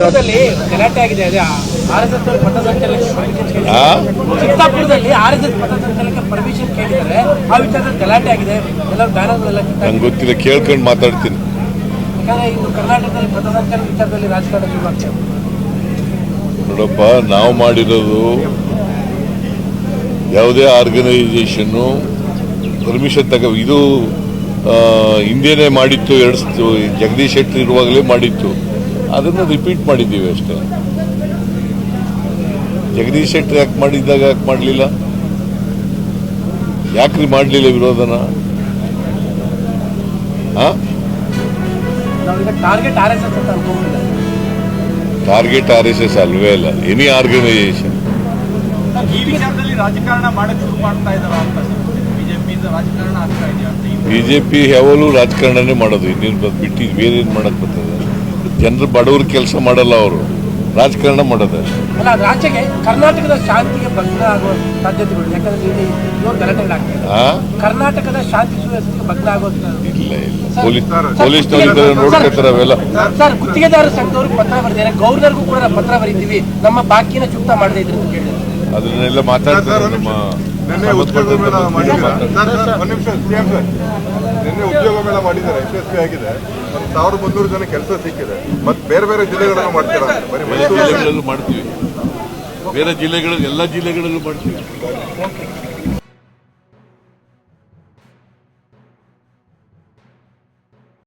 ಗಲಾಟೆ ಆಗಿದೆ. ಅದೇ ಆರ್ ಎಸ್ ಎಸ್ ಪಥಸಂಚಲನಕ್ಕೆ ಆ? ಚಿತ್ತಾಪುರದಲ್ಲಿ ಆರ್ ಎಸ್ ಎಸ್ ಪಥಸಂಚಲನಕ್ಕೆ ಪರ್ಮಿಷನ್ ಕೇಳಿದ್ದಾರೆ. ಆ ವಿಚಾರದಲ್ಲಿ ಗಲಾಟೆ ಆಗಿದೆ. ಬ್ಯಾನರ್ಗಳೆಲ್ಲ ನಂಗೆ ಗೊತ್ತಿಲ್ಲ ಕೇಳ್ಕೊಂಡು ಮಾತಾಡ್ತೀನಿ. ಯಾಕಂದ್ರೆ ಇದು ಕರ್ನಾಟಕದಲ್ಲಿ ಪಥಸಂಚಲನ ವಿಚಾರದಲ್ಲಿ ರಾಜಕಾರಣ ಶುರುವಾಗ್ತದೆ ನೋಡಪ್ಪ ನಾವು ಮಾಡಿರೋದು ಯಾವುದೇ ಆರ್ಗನೈಸೇಷನ್ನು ಪರ್ಮಿಷನ್ ತಗ ಇದು ಹಿಂದೇನೆ ಮಾಡಿತ್ತು ಎರಡು ಜಗದೀಶ್ ಶೆಟ್ಟರ್ ಇರುವಾಗಲೇ ಮಾಡಿತ್ತು. ಅದನ್ನು ರಿಪೀಟ್ ಮಾಡಿದ್ದೀವಿ ಅಷ್ಟೇ. ಜಗದೀಶ್ ಶೆಟ್ಟರ್ ಯಾಕೆ ಮಾಡಿದ್ದಾಗ ಯಾಕೆ ಮಾಡಲಿಲ್ಲ? ಯಾಕ್ರಿ ಮಾಡಲಿಲ್ಲ ವಿರೋಧನ? ಟಾರ್ಗೆಟ್ ಆರ್ ಎಸ್ ಎಸ್ ಅಲ್ವೇ ಅಲ್ಲ ಎನಿ ಆರ್ಗನೈಸೇಷನ್ ಬಿಜೆಪಿ ಯಾವಾಗಲೂ ರಾಜಕಾರಣನೇ ಮಾಡೋದು ಇನ್ನೇನು ಬಿಟ್ಟು ಬೇರೆ ಏನು ಮಾಡಕ್ ಬರ್ತದೆ? ಜನರು ಬಡವರು ಕೆಲಸ ಮಾಡಲ್ಲ ಅವರು. ರಾಜಕಾರಣ ಮಾಡೋದು. ಅಷ್ಟೇ ಅಲ್ಲ ಅದು ರಾಜ್ಯಕ್ಕೆ ಕರ್ನಾಟಕದ ಶಾಂತಿಗೆ ಭಗ್ನ ಆಗುವ ಸಾಧ್ಯತೆಗಳು ಯಾಕಂದ್ರೆ ಕರ್ನಾಟಕದ ಶಾಂತಿ ಸುವ್ಯವಸ್ಥೆಗೆ ಭಗ್ನ ಆಗುವ ಇಲ್ಲ ಇಲ್ಲ. ಪೊಲೀಸ್ ಪೊಲೀಸ್ನವ್ರು ನೋಡ್ಕೊತಾರೆ ಅವೆಲ್ಲ. ಸರ್ ಗುತ್ತಿಗೆದಾರ ಸಂಘದವರು ಪತ್ರ ಬರೆದಿದ್ದಾರೆ. ಗೌರ್ನರ್ಗೂ ಕೂಡ ಪತ್ರ ಬರೀತೀವಿ. ನಮ್ಮ ಬಾಕಿನ ಚುಕ್ತ ಮಾಡದೇ ಇದ್ರೆ ಅಂತ ಕೇಳಿದ್ದಾರೆ. ಅದನ್ನೆಲ್ಲ ಮಾತಾಡ್ತಾರೆ ನಮ್ಮ ನಿನ್ನೆ ಉದ್ಯೋಗ ಮೇಳ ಮಾಡಿದ್ದಾರೆ ಯಶಸ್ವಿ ಆಗಿದೆ. ಒಂದು ಸಾವಿರದ ಮುನ್ನೂರು ಜನ ಕೆಲಸ ಸಿಕ್ಕಿದೆ. ಮತ್ತೆ ಬೇರೆ ಬೇರೆ ಜಿಲ್ಲೆಗಳನ್ನು ಮಾಡ್ತೀರಾ? ಬರೀ ಬೇರೆ ಮೈಸೂರು ಜಿಲ್ಲೆಗಳಲ್ಲೂ ಮಾಡ್ತೀವಿ. ಬೇರೆ ಜಿಲ್ಲೆಗಳಲ್ಲಿ ಎಲ್ಲ ಜಿಲ್ಲೆಗಳಲ್ಲೂ ಮಾಡ್ತೀವಿ.